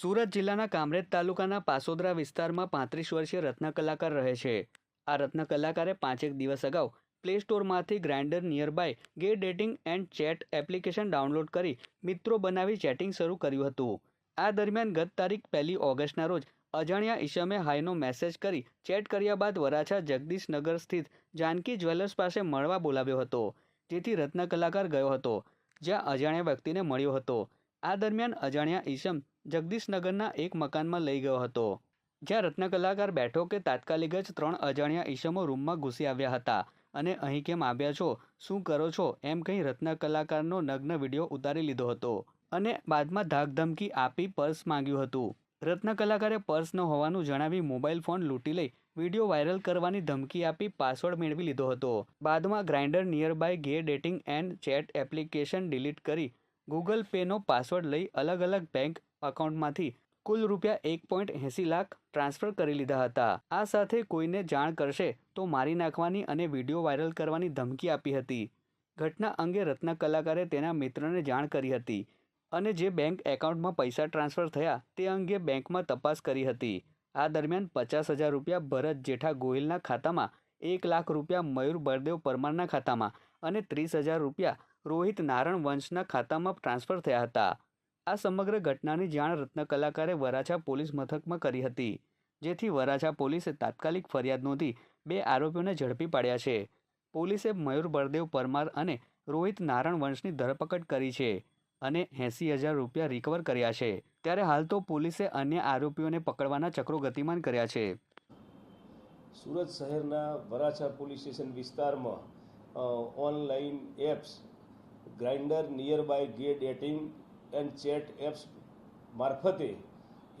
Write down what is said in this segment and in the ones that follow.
સુરત જિલ્લાના કામરેજ તાલુકાના પાસોદરા વિસ્તારમાં પાંત્રીસ વર્ષીય રત્ન કલાકાર રહે છે. આ રત્ન કલાકારે પાંચેક દિવસ અગાઉ play સ્ટોરમાંથી Grindr nearby gay dating and chat application download કરી મિત્રો બનાવી ચેટિંગ શરૂ કર્યું હતું. આ દરમિયાન ગત તારીખ પહેલી ઓગસ્ટના રોજ અજાણ્યા ઈશમે હાયનો મેસેજ કરી ચેટ કર્યા બાદ વરાછા જગદીશનગર સ્થિત જાનકી જ્વેલર્સ પાસે મળવા બોલાવ્યો હતો, જેથી રત્ન કલાકાર ગયો હતો, જ્યાં અજાણ્યા વ્યક્તિને મળ્યો હતો. આ દરમિયાન અજાણ્યા ઈસમ જગદીશનગરના એક મકાનમાં લઈ ગયો હતો, જ્યાં રત્ન કલાકાર બેઠો કે તાત્કાલિક જ ત્રણ અજાણ્યા ઈસમો રૂમમાં ઘૂસી આવ્યા હતા અને અહીં કેમ આવ્યા છો, શું કરો છો, એમ કહી રત્ન કલાકારનો નગ્ન વીડિયો ઉતારી લીધો હતો અને બાદમાં ધાકધમકી આપી પર્સ માંગ્યું હતું. રત્ન કલાકારે પર્સ ન હોવાનું જણાવી મોબાઈલ ફોન લૂંટી લઈ વીડિયો વાયરલ કરવાની ધમકી આપી પાસવર્ડ મેળવી લીધો હતો. બાદમાં Grindr near by gay dating and chat application delete કરી ગૂગલ પેનો પાસવર્ડ લઈ અલગ અલગ બેંક એકાઉન્ટમાંથી કુલ રૂપિયા એક પોઈન્ટ એંસી લાખ ટ્રાન્સફર કરી લીધા હતા. આ સાથે કોઈને જાણ કરશે તો મારી નાખવાની અને વીડિયો વાયરલ કરવાની ધમકી આપી હતી. ઘટના અંગે રત્ન કલાકારે તેના મિત્રને જાણ કરી હતી અને જે બેંક એકાઉન્ટમાં પૈસા ટ્રાન્સફર થયા તે અંગે બેંકમાં તપાસ કરી હતી. આ દરમિયાન પચાસ હજાર રૂપિયા ભરત જેઠા ગોહિલના ખાતામાં, એક લાખ રૂપિયા મયુર બળદેવ પરમારના ખાતામાં અને ત્રીસ હજાર રૂપિયા રોહિત નારણ વંશના ખાતામાં ટ્રાન્સફર થયા હતા. આ સમગ્ર ઘટનાની જાણ રત્ન કલાકારે વરાછા પોલીસ મથકમાં કરી હતી, જેથી વરાછા પોલીસે તાત્કાલિક ફરિયાદ નોંધી બે આરોપીઓને ઝડપી પાડ્યા છે. પોલીસે મયુર બળદેવ પરમાર અને રોહિત નારણ વંશની ધરપકડ કરી છે અને એંસી હજાર રૂપિયા રિકવર કર્યા છે. ત્યારે હાલ તો પોલીસે અન્ય આરોપીઓને પકડવાના ચક્રો ગતિમાન કર્યા છે. સુરત શહેરના વરાછા પોલીસ સ્ટેશન વિસ્તારમાં online apps Grindr near by gay dating and chat apps મારફતે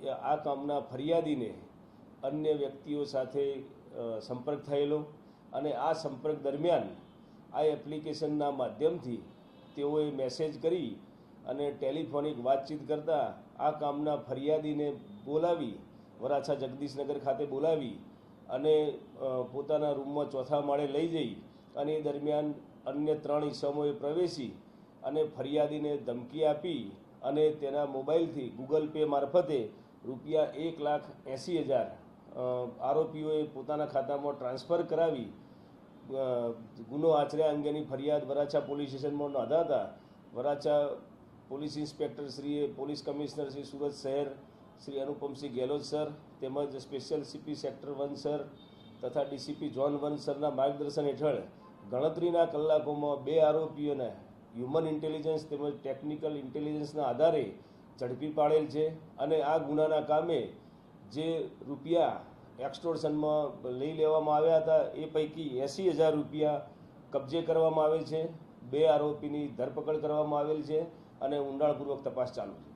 આ કામના ફરિયાદીને અન્ય વ્યક્તિઓ સાથે સંપર્ક થયેલો અને આ સંપર્ક દરમિયાન આ એપ્લિકેશનના માધ્યમથી તેઓએ મેસેજ કરી અને ટેલિફોનિક વાતચીત કરતાં આ કામના ફરિયાદીને બોલાવી, વરાછા જગદીશનગર ખાતે બોલાવી અને પોતાના રૂમમાં ચોથા માળે લઈ જઈ અને એ દરમિયાન અન્ય ત્રણ ઈસમોએ પ્રવેશી અને ફરિયાદીને ધમકી આપી અને તેના મોબાઈલથી ગૂગલ પે મારફતે રૂપિયા એક લાખ એંસી હજાર આરોપીઓએ પોતાના ખાતામાં ટ્રાન્સફર કરાવી ગુનો આચર્યા અંગેની ફરિયાદ વરાછા પોલીસ સ્ટેશનમાં નોંધાતા વરાછા પોલીસ ઇન્સ્પેક્ટર શ્રીએ પોલીસ કમિશનર શ્રી સુરત શહેર શ્રી અનુપમસિંહ ગેહલોત સર તેમજ special CP sector one sir તથા ડીસીપી જોન વન સરના માર્ગદર્શન હેઠળ ગણતરીના કલાકોમાં બે આરોપીઓને હ્યુમન ઇન્ટેલિજન્સ તેમજ ટેકનિકલ ઇન્ટેલિજન્સના આધારે ઝડપી પાડેલ છે અને આ ગુનાના કામે જે રૂપિયા એક્સટોર્શનમાં લઈ લેવામાં આવ્યા હતા, એ પૈકી એંસી હજાર રૂપિયા કબજે કરવામાં આવેલ છે. બે આરોપીની ધરપકડ કરવામાં આવેલ છે અને ઊંડાણપૂર્વક તપાસ ચાલુ છે.